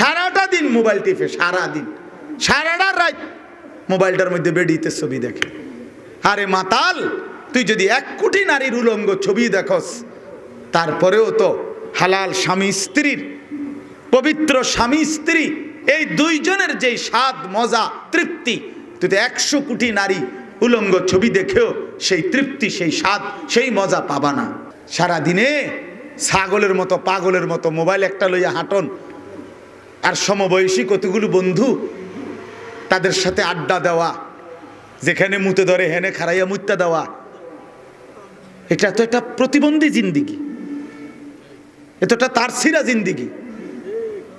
সারাটা দিন মোবাইল টিপে সারা দিন সারাটা রাত মোবাইলটার মধ্যে বেডিতে ছবি দেখে। আরে মাতাল, তুই যদি এক কোটি নারীর উলঙ্গ ছবি দেখস, তারপরেও তো হালাল স্বামী স্ত্রীর, পবিত্র স্বামী স্ত্রী, এই দুইজনের যেই স্বাদ, মজা, তৃপ্তি, তুই তো একশো কোটি নারী উলঙ্গ ছবি দেখেও সেই তৃপ্তি, সেই স্বাদ, সেই মজা পাবা না। সারা দিনে ছাগলের মতো, পাগলের মতো মোবাইল একটা লইয়া হাঁটন আর সমবয়সী কতগুলো বন্ধু তাদের সাথে আড্ডা দেওয়া, যেখানে মুতে ধরে, হেনে খারাইয়া মুত্যা দেওয়া, এটা তো একটা প্রতিবন্ধী জিন্দিগি। এতটা একটা তারসিরা জিন্দিগি,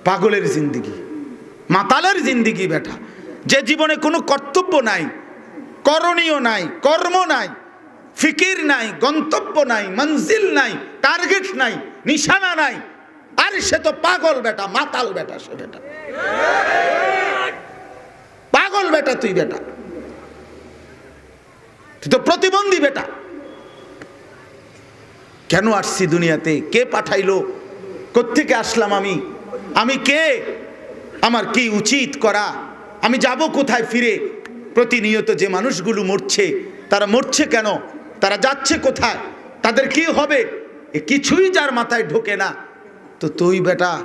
পাগলের জিন্দিগি, মাতালের জিন্দিগি বেটা। যে জীবনে কোনো কর্তব্য নাই, করণীয় নাই, কর্ম নাই, ফিকির নাই, গন্তব্য নাই, মঞ্জিল নাই, টার্গেট নাই, নিশানা নাই আর সে তো পাগল বেটা, মাতাল বেটা সে বেটা। পাগল বেটা তুই বেটা। তুই তো প্রতিবন্ধী বেটা। কেন আসছি দুনিয়াতে? কে পাঠাইলো? কোত্থেকে আসলাম আমি? আমি কে? আমার কি উচিত করা? আমি যাব কোথায় ফিরে? প্রতিনিয়ত যে মানুষগুলো মরছে, তারা মরছে কেন? তারা যাচ্ছে কোথায়? তাদের কি হবে? কিছুই যার মাথায় ঢোকে না। তো তুই বেটা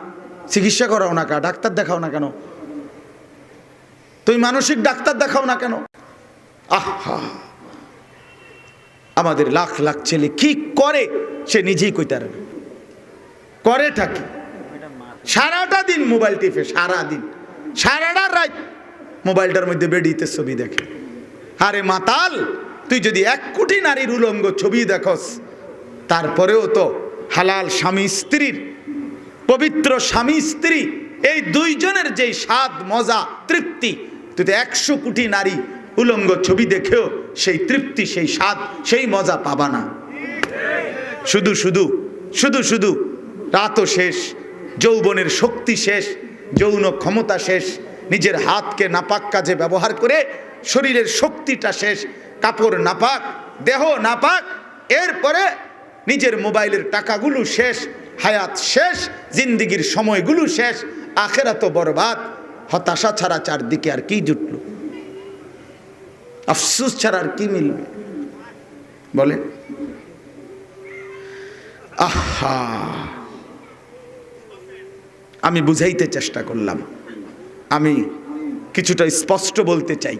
চিকিৎসা করাও না কা ডাক্তার দেখাও না কেন? তুই মানসিক ডাক্তার দেখাও না কেন? আহা! আমাদের লাখ লাখ ছেলে কি করে? সে নিজেই কইতার করে থাকি সারাটা দিন মোবাইল টিপে সারা দিন সারাটা রাত মোবাইলটার মধ্যে বেডিতে ছবি দেখে। আরে মাতাল, তুই যদি এক কোটি নারীর উলঙ্গ ছবি দেখস, তারপরেও তো হালাল স্বামী স্ত্রীর পবিত্র স্বামী স্ত্রী, এই দুইজনের যেই স্বাদ, মজা, তৃপ্তি, তুই একশো কোটি নারী উলঙ্গ ছবি দেখেও সেই তৃপ্তি, সেই স্বাদ, সেই মজা পাবা না। শুধু শুধু শুধু শুধু, রাতও শেষ, যৌবনের শক্তি শেষ, যৌন ক্ষমতা শেষ, নিজের হাতকে নাপাক কাজে ব্যবহার করে শরীরের শক্তিটা শেষ, কাপড় নাপাক, দেহ নাপাক, এরপরে নিজের মোবাইলের টাকাগুলো শেষ হায়াত শেষ, জিন্দিগির সময়গুলো শেষ আখেরা তো বরবাদ। হতাশা ছাড়া চারদিকে আর কি জুটল? আফসুস ছাড়া আর কি মিলবে? বলেন। আহা! আমি বুঝাইতে চেষ্টা করলাম। আমি কিছুটা স্পষ্ট বলতে চাই।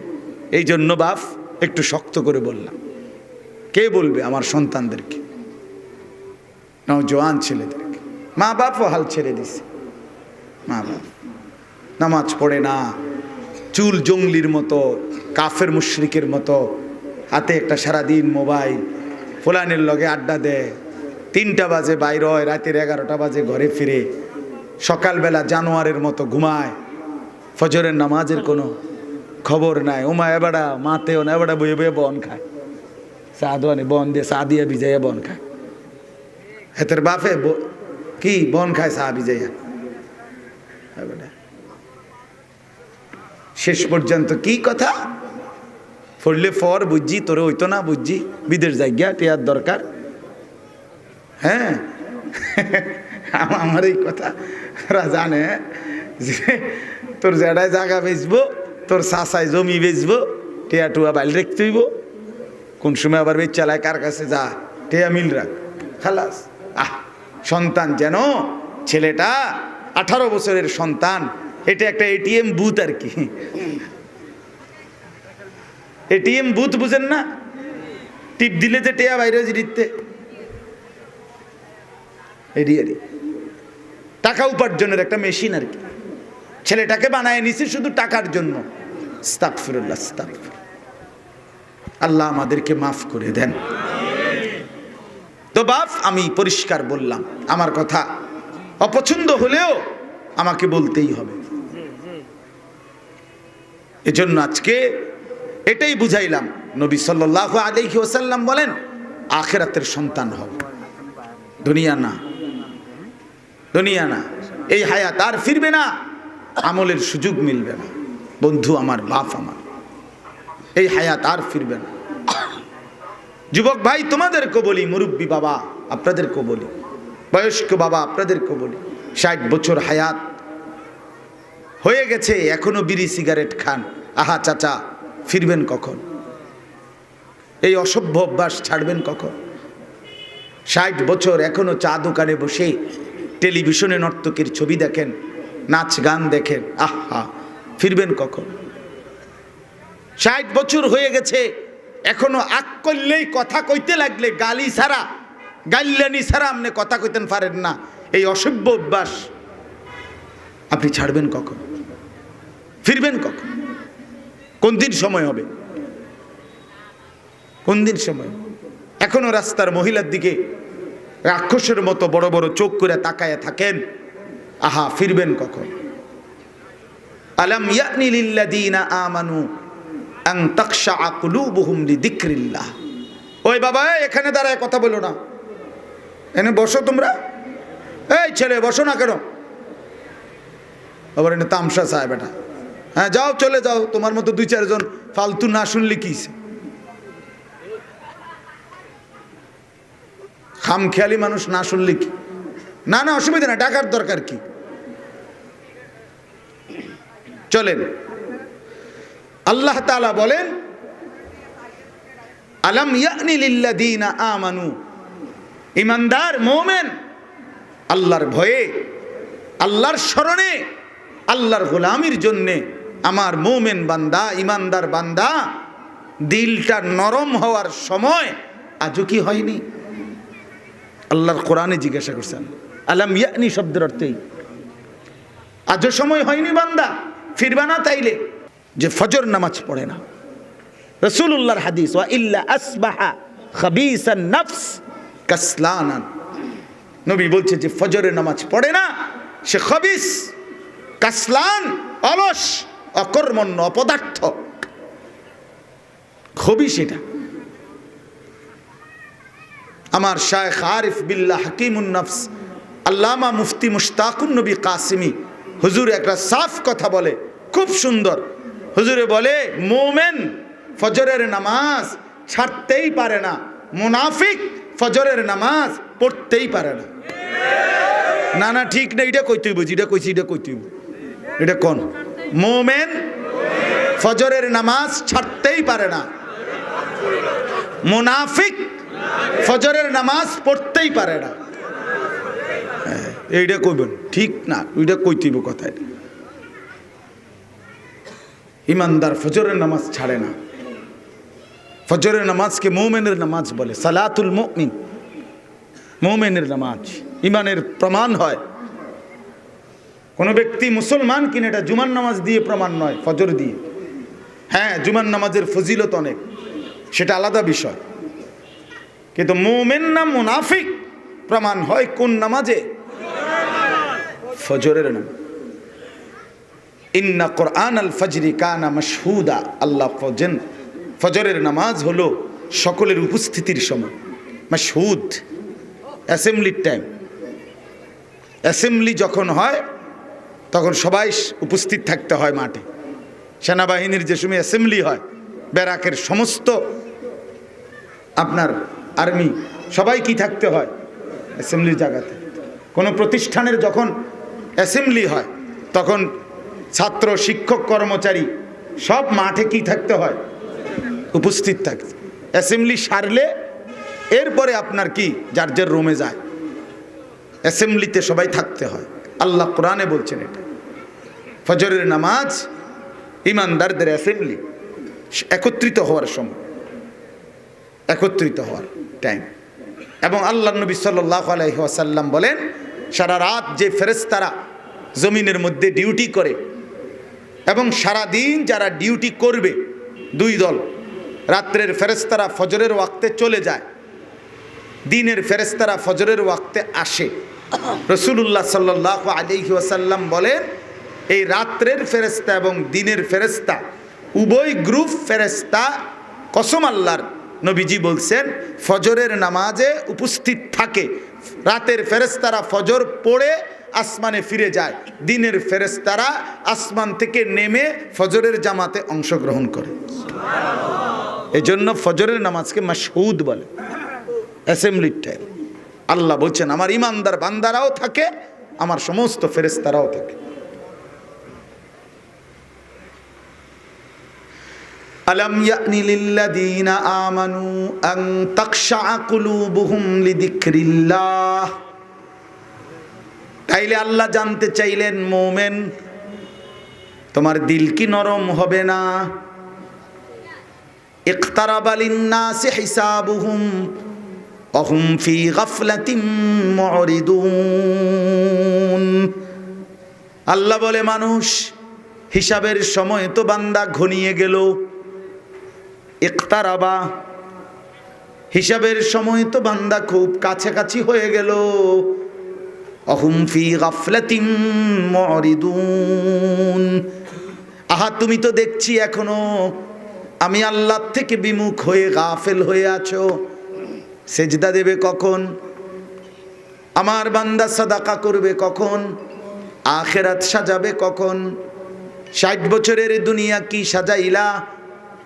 এই জন্য বাপ একটু শক্ত করে বললাম। কে বলবে আমার সন্তানদেরকে? জোয়ান ছেলেদেরকে মা বাপও হাল ছেড়ে দিছে। মা বাপ। নামাজ পড়ে না, চুল জঙ্গলির মতো, কাফের মুশরিকের মতো, হাতে একটা সারাদিন মোবাইল, ফুলানের লগে আড্ডা দেয়। তিনটা বাজে বাইর হয়, রাতের এগারোটা বাজে ঘরে ফিরে। সকালবেলা জানোয়ারের মতো ঘুমায়। ফজরের নামাজের কোনো খবর নাই। ওমা এবাডা মাতেও না, এবাডা বয়ে বয়ে বন খায়। সাদওয়ানি বন দিয়ে চা দিয়ে ভিজাইয়া বন খায়। হেতের বাপে কি বন খায় চা ভিজাইয়া শেষ পর্যন্ত কি কথা? পড়লে ফর বুঝছি তোরে হইতো না বুঝছি বিদেশ জায়গা টেয়ার দরকার। হ্যাঁ? আমার এই কথা ওরা জানে তোর জেডায় জায়গা বেচবো, তোর চাষায় জমি বেচবো, টেয়া টুয়া বাইল রাখতে হইব কোন সময় আবার বেচ চালায় কার কাছে যা, টেয়া মিল রাখ। খালাস। আহ! সন্তান যেন ছেলেটা আঠারো বছরের সন্তান। এটা একটা এটিএম বুথ আর কি। এটিএম বুথ বুঝেন না? টিপ দিলে যে টেয়া বাইরে এডি টাকা উপার্জনের একটা মেশিন আর কি। ছেলেটাকে বানায় নিছে শুধু টাকার জন্য। আল্লাহ আমাদেরকে মাফ করে দেন। তো বাপ, আমি পরিষ্কার বললাম, আমার কথা অপছন্দ হলেও আমাকে বলতেই হবে। এজন্য আজকে এটাই বুঝাইলাম, নবী সাল্লাহ আলাইহি ওসাল্লাম বলেন, আখেরাতের সন্তান হও। দুনিয়া না দুনিয়া না, এই হায়াত আর ফিরবে না, আমলের সুযোগ মিলবে না। বন্ধু আমার, বাপ আমার, এই হায়াত আর ফিরবে না। যুবক ভাই তোমাদেরকে বলি, মুরব্বী বাবা আপনাদেরকে বলি, বয়স্ক বাবা আপনাদেরকে বলি, ষাট বছর হায়াত হয়ে গেছে, এখনও বিড়ি সিগারেট খান। আহা চাচা, ফিরবেন কখন? এই অসভ্য অভ্যাস ছাড়বেন কখন? ষাট বছর এখনও চা দোকানে বসে টেলিভিশনে নর্তকীর ছবি দেখেন, নাচ গান দেখেন, আহা, ফিরবেন কখন? ষাট বছর হয়ে গেছে এখনও আক করলেই কথা কইতে লাগলে গালি ছাড়া, গাইলানি ছাড়া আপনি কথা কইতেন পারেন না। এই অসভ্য অভ্যাস। আপনি ছাড়বেন কখন? ফিরবেন কখন? কোন দিন সময় হবে? কোন দিন সময়? এখনও রাস্তার মহিলার দিকে রাক্ষসের মতো বড় বড় চোখ করে তাকায় থাকেন। আহা, ফিরবেন কখন? আলাম ইয়ানি লিল্লাযীনা আমানু লিযিকরিল্লাহ ওই বাবা এখানে দাঁড়ায় কথা বলো না। এনে বসো তোমরা। এই ছেলে, বসো না কেন? আবার এনে তামসা চায় বেটা হ্যাঁ যাও, চলে যাও। তোমার মতো দুই চারজন ফালতু না শুনলে কি হইছে? খামখেয়ালি মানুষ না শুনলে কি? না না, অসুবিধা না ডাকার দরকার কি? চলেন। আল্লাহ তালা বলেন, আলাম ইয়ানি লিল্লাযীনা আমানু? ইমানদার, মোমেন, আল্লাহর ভয়ে, আল্লাহর স্মরণে, আল্লাহর গোলামির জন্যে আমার মোমেন বান্দা, ইমানদার বান্দা দিলটা নরম হওয়ার সময় আজও কি হয়নি? আল্লাহর কোরআনে জিজ্ঞাসা করছেন, আলাম ইয়ানি? শব্দের অর্থেই আজও সময় হয়নি বান্দা, ফিরবা না তাইলে। যে ফজর নামাজ পড়ে না। রসুল্লাহর হাদিস, ওয়া ইল্লা আসবাহা খাবিসান নফস কাসলানান। নবী বলছে যে ফজরের নামাজ পড়ে না, সে খবিস, কাসলান, অলস, অকর্মণ্য, অপদার্থ। খবিস এটা। আমার শায়েখ আরিফ বিল্লাহ হাকিমুন নফস, আল্লামা মুফতি মুশতাকুন নবী কাসিমি, হুজুর একটা সাফ কথা বলে, খুব সুন্দর। হুজুরে বলে মোমেন ফজরের নামাজ ছাড়তেই পারে না। মুনাফিক ফজরের নামাজ পড়তেই পারে না। না না ঠিক না এটা কইতেই বুঝি এটা কইছি এটা কইতেই এটা কোন? মোমেন ফজরের নামাজ ছাড়তেই পারে না। মুনাফিক ফজরের নামাজ পড়তেই পারে না। হ্যাঁ, এইটা কইবেন ঠিক না ওইটা কইতেইব কথা এটা ইমানদার ফজরের নামাজ ছাড়ে না। ফজরের নামাজকে মৌমেনের নামাজ বলে, সালাতুল মুমিন। মৌমেনের নামাজ, ইমানের প্রমাণ হয়। কোনো ব্যক্তি মুসলমান কিনা, এটা জুমান নামাজ দিয়ে প্রমাণ নয়, ফজর দিয়ে। হ্যাঁ জুমান নামাজের ফজিলত অনেক, সেটা আলাদা বিষয়। কিন্তু মোমেন না মুনাফিক, প্রমাণ হয় কোন নামাজে? ফজরের নাম ইন্না কোরআন আল ফজরি কানা মশহুদা। আল্লাহ ফজেন। ফজরের নামাজ হলো সকলের উপস্থিতির সময়। মশহুদ। অ্যাসেম্বলির টাইম অ্যাসেম্বলি যখন হয়, তখন সবাই উপস্থিত থাকতে হয় মাঠে। সেনাবাহিনীর যে সময় অ্যাসেম্বলি হয়, ব্যারাকের সমস্ত আপনার আর্মি, সবাই কি থাকতে হয়? অ্যাসেম্বলির জায়গাতে। কোনো প্রতিষ্ঠানের যখন অ্যাসেম্বলি হয়, তখন ছাত্র, শিক্ষক, কর্মচারী, সব মাঠে কি থাকতে হয়? উপস্থিত থাকতে। অ্যাসেম্বলি সারলে এরপরে আপনার কি? যার যার রুমে যায়। অ্যাসেম্বলিতে সবাই থাকতে হয়। আল্লাহ কোরআনে বলছেন এটা। ফজরের নামাজ ইমানদারদের অ্যাসেম্বলি একত্রিত হওয়ার সময়। একত্রিত হওয়ার টাইম এবং আল্লাহ নবী সাল্লাহ আলহিহাসাল্লাম বলেন, সারা রাত যে ফেরেস্তারা জমিনের মধ্যে ডিউটি করে এবং সারা দিন যারা ডিউটি করবে, দুই দল, রাত্রের ফেরেস্তারা ফজরের ওয়াক্তে চলে যায়, দিনের ফেরেস্তারা ফজরের ওয়াক্তে আসে। রসুল্লাহ সাল্লাহ আলিহি ওয়াসাল্লাম বলেন, এই রাত্রের ফেরেস্তা এবং দিনের ফেরেস্তা উভয় গ্রুপ ফেরেস্তা কসম আল্লাহর নবীজি বলছেন, ফজরের নামাজে উপস্থিত থাকে। রাতের ফেরেস্তারা ফজর পড়ে আসমানে ফিরে যায়। দিনের ফেরেস্তারা আসমান থেকে নেমে ফজরের জামাতে অংশগ্রহণ করে। এই জন্য ফজরের নামাজকে মাসহুদ বলে। অ্যাসেম্বলির টাইম আল্লাহ বলছেন, আমার ইমানদার বান্দারাও থাকে, আমার সমস্ত ফেরেস্তারাও থাকে। ألم يأن আমানু آمنوا أن تخشع قلوبهم তাইলে আল্লাহ জানতে চাইলেন, মোমেন, তোমার দিল কি নরম হবে না? আল্লাহ বলে, মানুষ, হিসাবের সময় তো বান্দা ঘনিয়ে গেল। একতারাবা হিসাবের সময় তো বান্দা খুব কাছাকাছি হয়ে গেল। অহুম ফি গাফলাতিম মুরিদুন। আহা, তুমি তো দেখছি এখনও। আমি আল্লাহ থেকে বিমুখ হয়ে গাফেল হয়ে আছো। সেজদা দেবে কখন? আমার বান্দা সাদাকা করবে কখন? আখেরাত সাজাবে কখন? ষাট বছরের দুনিয়া কি সাজাইলা?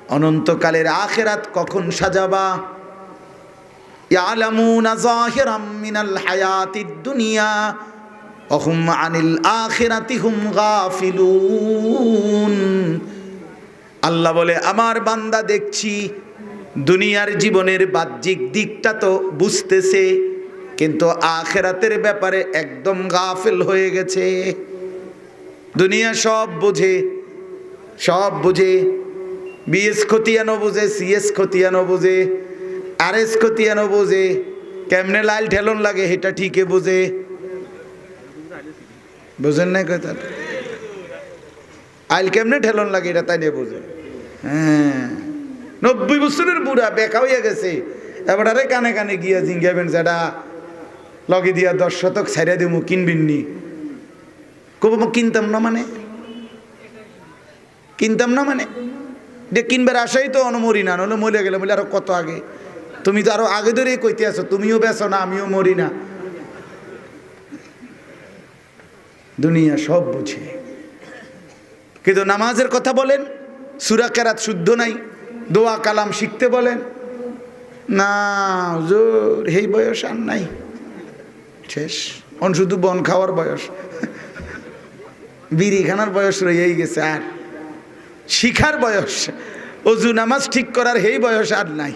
অনন্তকালের আখেরাত কখন সাজাবা? দুনিয়া আনিল আল্লাহ বলে, আমার বান্দা দেখছি, দুনিয়ার জীবনের বাহ্যিক দিকটা তো বুঝতেছে, কিন্তু আখেরাতের ব্যাপারে একদম গাফিল হয়ে গেছে। দুনিয়া সব বোঝে, সব বুঝে বিএস খতিয়ানো বুঝে সিএস খতিয়ানো বুঝে আর এস খতিয়ানো বোঝে। কেমনে লাইল ঠেলন লাগে এটা ঠিকই বোঝে। বুঝেন না কথা আইল কেমনে ঠেলন লাগে এটা তাই নিয়ে বোঝে। হ্যাঁ। নব্বই বছরের বুড়া, বেকা হইয়া গেছে। এবার কানে কানে গিয়া জিঙ্গাবেন যেটা লগে দিয়া দশ শতক ছাইরা দিমু কিনবিননি কব কিনতাম না মানে? কিনতাম না মানে? যে কিনবার আশাই তো অনুমরি না নলে মরে গেলে বলে আরও কত আগে? তুমি তো আরও আগে ধরেই কইতে আছো, তুমিও বেছো না, আমিও মরি না। দুনিয়া সব বুঝে। কিন্তু নামাজের কথা বলেন, সুরা কেরাত শুদ্ধ নাই, দোয়া কালাম শিখতে বলেন, না জোর এই বয়স আর নাই। শেষ অন শুধু বন খাওয়ার বয়স। বিড়ি খানার বয়স রয়েই গেছে আর। শিখার বয়স, অজু নামাজ ঠিক করার এই বয়স আর নাই।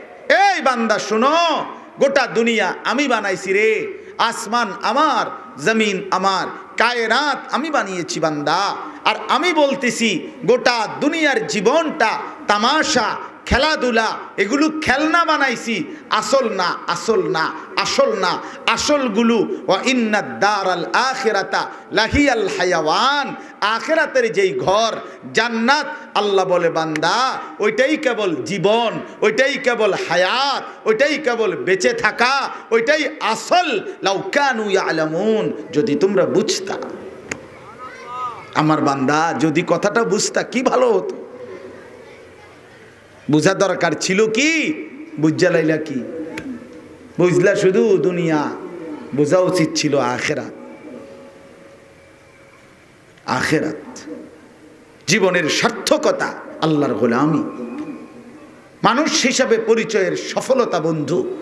এই বান্দা, শুনো, গোটা দুনিয়া আমি বানাইছি রে। আসমান আমার, জমিন আমার কায়রাত আমি বানিয়েছি বান্দা। আর আমি বলতেছি, গোটা দুনিয়ার জীবনটা তামাশা খেলাধুলা, এগুলো খেলনা বানাইছি। আসল না আসল না আসল না, আসলগুলো ও ইন্নাদ দার আল আখেরাতা লাহিয়াল হায়াওয়ান। আখেরাতের যেই ঘর, জান্নাত, আল্লাহ বলে, বান্দা, ওইটাই কেবল জীবন, ওইটাই কেবল হায়াত, ওইটাই কেবল বেঁচে থাকা, ওইটাই আসল। লাউকানু আলামুন যদি তোমরা বুঝতা। আমার বান্দা, যদি কথাটা বুঝতা, কি ভালো হতো? বুঝা দরকার ছিল কি? বুঝা লাইলা কি? বুঝলা শুধু দুনিয়া। বোঝা উচিত ছিল আখেরাত। আখেরাত। জীবনের সার্থকতা আল্লাহর গোলামি। মানুষ হিসাবে পরিচয়ের সফলতা বন্ধু।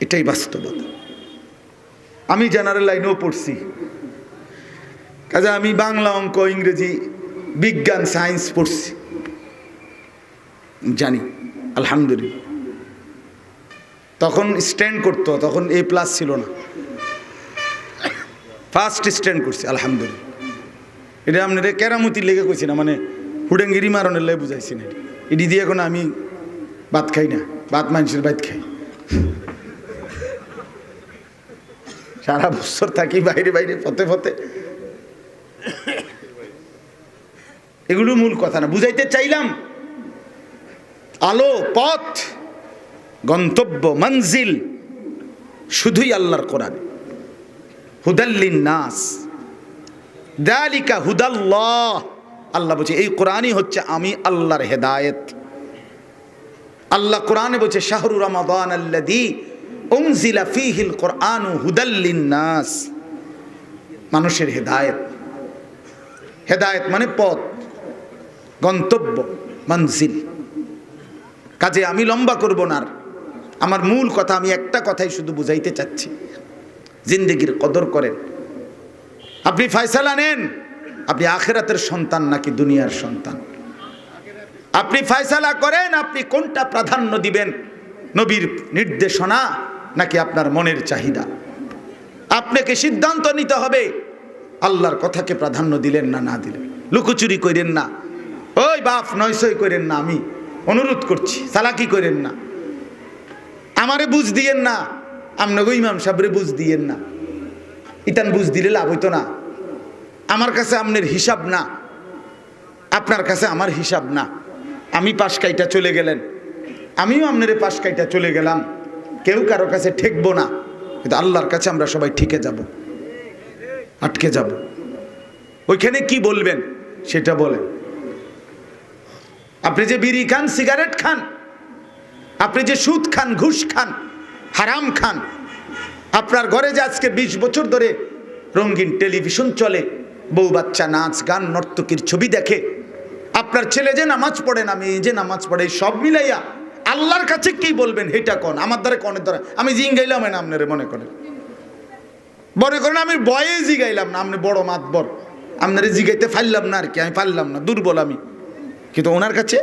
এটাই বাস্তবতা। আমি জেনারেল লাইনেও পড়ছি। কাজে আমি বাংলা অঙ্ক, ইংরেজি, বিজ্ঞান, সায়েন্স পড়ছি। জানি, আলহামদুলিল্লাহ। তখন স্ট্যান্ড করতো, তখন এ প্লাস ছিল না। ফার্স্ট স্ট্যান্ড করছি, আলহামদুলিল্লাহ। এটা আপনার কেরামতি লেগে কইছি না মানে হুডেঙ্গিরি মারণের লেগে বুঝাইছি না এটি। দিয়ে এখন আমি ভাত খাই না, ভাত মানুষের ভাত খাই। সারা বছর থাকি বাইরে বাইরে, পথে পথে। এগুলো মূল কথা না, বুঝাইতে চাইলাম। আলো, পথ, গন্তব্য, মঞ্জিল, শুধুই আল্লাহর কোরআন। হুদাল্লিন নাস দালিকা হুদাল্লাহ। আল্লাহ বলছে, এই কোরআনই হচ্ছে আমি আল্লাহর হেদায়েত। আল্লাহ কোরআনে বলছে, শাহরু রমাদান আল্লাদি উনজিলা ফিহিল কোরআনু হুদাল্লিন নাস মানুষের হেদায়েত। হেদায়েত মানে পথ, গন্তব্য, মঞ্জিল। কাজে আমি লম্বা করব না। আমার মূল কথা, আমি একটা কথাই শুধু বুঝাইতে চাচ্ছি। জিন্দগির কদর করেন। আপনি ফয়সালা নেন, আপনি আখেরাতের সন্তান নাকি দুনিয়ার সন্তান? আপনি ফয়সালা করেন, আপনি কোনটা প্রাধান্য দিবেন? নবীর নির্দেশনা নাকি আপনার মনের চাহিদা? আপনাকে সিদ্ধান্ত নিতে হবে, আল্লাহর কথাকে প্রাধান্য দিলেন না না দিলেন। লুকোচুরি করেন না। ওই বাপ নয়সই করেন না আমি। অনুরোধ করছি সালাকি করেন না। আমারে বুঝ দিয়েন না, আপনাকে ইমাম সাহেবরে বুঝ দিয়েন না। ইতান বুঝ দিলে লাভ হইতো না। আমার কাছে আপনার হিসাব না, আপনার কাছে আমার হিসাব না। আমি পাশ কাইটা চলে গেলেন, আমিও আপনার পাশ কাইটা চলে গেলাম। কেউ কারও কাছে ঠেকবো না, কিন্তু আল্লাহর কাছে আমরা সবাই ঠিকে যাব, আটকে যাব। ওইখানে কি বলবেন, সেটা বলেন। আপনি যে বিড়ি খান, সিগারেট খান, আপনি যে সুদ খান, ঘুষ খান, হারাম খান, আপনার ঘরে যে আজকে ২০ বছর ধরে রঙিন টেলিভিশন চলে, বউ বাচ্চা নাচ গান, নর্তকীর ছবি দেখে, আপনার ছেলে যে নামাজ পড়ে না, মেয়ে যে নামাজ পড়ে সব মিলাইয়া আল্লাহর কাছে কি বলবেন? এটা কোন? আমার দ্বারা কনের দ্বারা? আমি জিঙ্গাইলাম না আপনারে মনে করেন। মনে করেন আমি বয়ে জিগাইলাম না, আপনি বড় মাতবর। আপনারে জিগাইতে পারলাম না আর কি, আমি পারলাম না, দুর্বল আমি। কিন্তু ওনার কাছে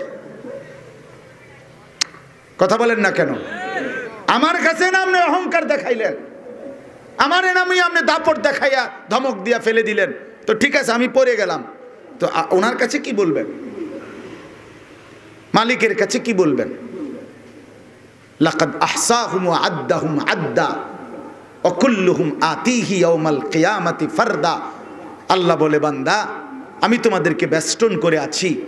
কথা বলেন না কেন? আমার কাছে না আপনি অহংকার দেখাইলেন। আমার নামে আপনি দাপট দেখাইয়া ধমক দিয়া ফেলে দিলেন। তো ঠিক আছে, আমি পড়ে গেলাম। তো ওনার কাছে কি বলবেন? মালিকের কাছে কি বলবেন? আদ্দা আল্লাহ বলে, বান্দা, আমি তোমাদেরকে বেষ্টন করে আছি।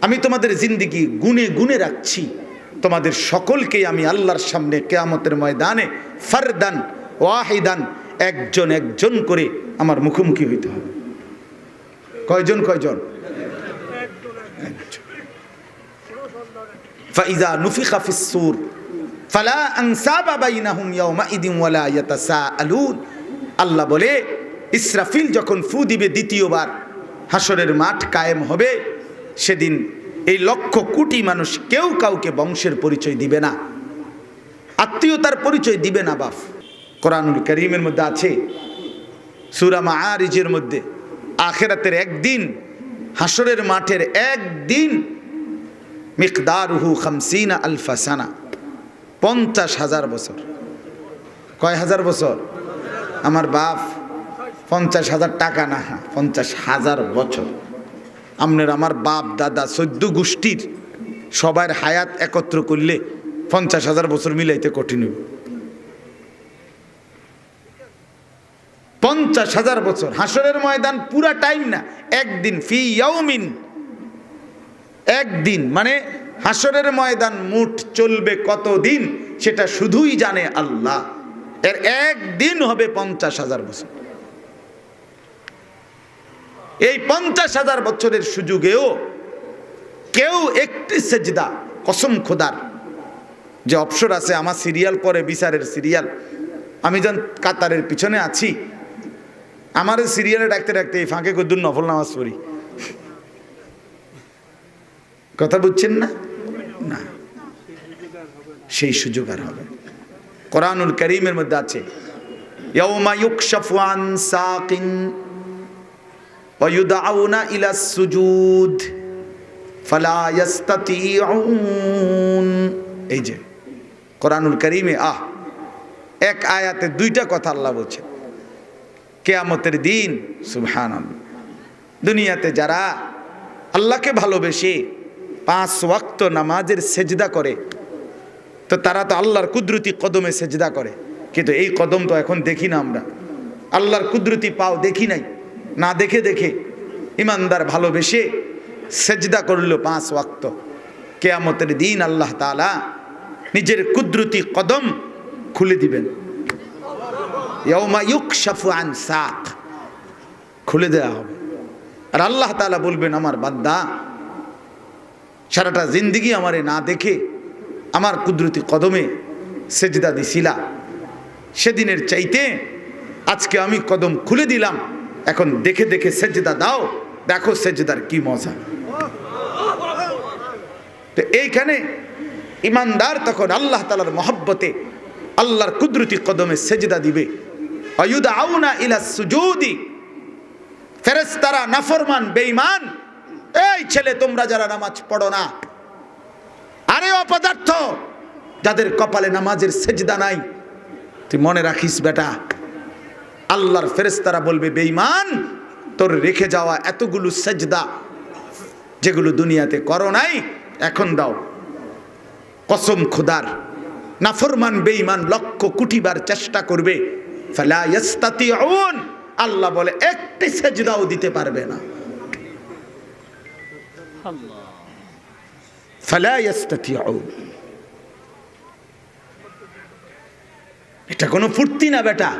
আমি তোমাদের জিন্দিগি গুনে গুনে রাখছি। তোমাদের সকলকে আমি আল্লাহর সামনে কেয়ামতের ময়দানে ফারদান, ওয়াহিদান, একজন একজন করে আমার মুখোমুখি হইতে হবে। কয়জন কয়জন? ফাইজা নুফিখা ফিস-সূর ফালা আনসাবা বাইনাহুম ইয়াওমাইদিন ওয়ালা ইয়াতাসাআলুন। আল্লাহ বলে, ইসরাফিল যখন ফু দিবে দ্বিতীয়বার হাসরের মাঠ কায়েম হবে সেদিন এই লক্ষ কোটি মানুষ কেউ কাউকে বংশের পরিচয় দিবে না, আত্মীয়তার পরিচয় দিবে না বাপ। কোরআনুল করিমের মধ্যে আছে, সুরা মাআরিজের মধ্যে, আখেরাতের একদিন হাসরের মাঠের একদিন, মিকদারুহু খামসিনা আলফাসানা পঞ্চাশ হাজার বছর। কয় হাজার বছর? আমার বাপ, পঞ্চাশ হাজার টাকা না, পঞ্চাশ হাজার বছর। আপনার আমার বাপ, দাদা, চোদ্দ গোষ্ঠীর সবার হায়াত একত্র করলে পঞ্চাশ হাজার বছর মিলাইতে কঠিন হইব। পঞ্চাশ হাজার বছর হাসরের ময়দান পুরা টাইম না, একদিন, ফি ইয়াউমিন, একদিন মানে হাসরের ময়দান মুঠ চলবে কতদিন সেটা শুধুই জানে আল্লাহ। এর একদিন হবে পঞ্চাশ হাজার বছর। এই পঞ্চাশ হাজার বছরের সুযোগেও কেউ একটি সেজদা, কসম খোদার। যে অপসর আছে, আমার সিরিয়াল পরে বিচারের সিরিয়াল। আমি যখন কাতারের পিছনে আছি, আমার সিরিয়ালে ডাকতে ডাকতে এই ফাঁকে কদ্দুর নফল নামাজ পড়ি। কথা বুঝছেন না? না। সেই সুযোগ আর হবে কোরআনুল করিমের মধ্যে আছে, ইয়াউমা ইউকশাফু আন সাকিন ইউদআউনা ইলা সুজুদ ফালা ইয়াস্তাতিউন এই যে, কোরআনুল করিমে, আহ, এক আয়াতে দুইটা কথা আল্লাহ বলছেন। কেয়ামতের দিন সুবহান দুনিয়াতে যারা আল্লাহকে ভালোবেসে পাঁচ ওয়াক্ত নামাজের সেজদা করে, তো তারা তো আল্লাহর কুদরতি কদমে সেজদা করে। কিন্তু এই কদম তো এখন দেখি না আমরা। আল্লাহর কুদরতি পাও দেখি নাই। না দেখে দেখে ইমানদার ভালোবেসে সেজদা করল পাঁচ ওয়াক্ত। কেয়ামতের দিন আল্লাহ তালা নিজের কুদরতি কদম খুলে দিবেন। খুলে দেওয়া হবে। আর আল্লাহ তাআলা বলবেন, আমার বাদ্দা সারাটা জিন্দিগি আমারে না দেখে আমার কুদরতি কদমে সেজদা দিছিলা। সেদিনের চাইতে আজকে আমি কদম খুলে দিলাম। এখন দেখে দেখে সেজদা দাও, দেখো সেজদার কি মজা। তো এইখানে ইমানদার তখন আল্লাহ তালার মহব্বতে আল্লাহর কুদরতি কদমে সেজদা দিবে। অয়ুদা আউনা ইলা সুজুদি ফেরেস্তারা নাফরমান, বেঈমান, এই ছেলে তোমরা যারা নামাজ পড়ো না, আরে অপদার্থ, যাদের কপালে নামাজের সেজদা নাই, তুই মনে রাখিস বেটা আল্লাহর ফেরেস্তারা বলবে, বেঈমান, তোর রেখে যাওয়া এতগুলো সেজদা যেগুলো দুনিয়াতে করো নাই, এখন দাও। কসম খোদার, নাফরমান বেঈমান লক্ষ কুটিবার চেষ্টা করবে আল্লাহ বলে, একটি সেজদাও দিতে পারবে না। এটা কোনো ফুর্তি না বেটা।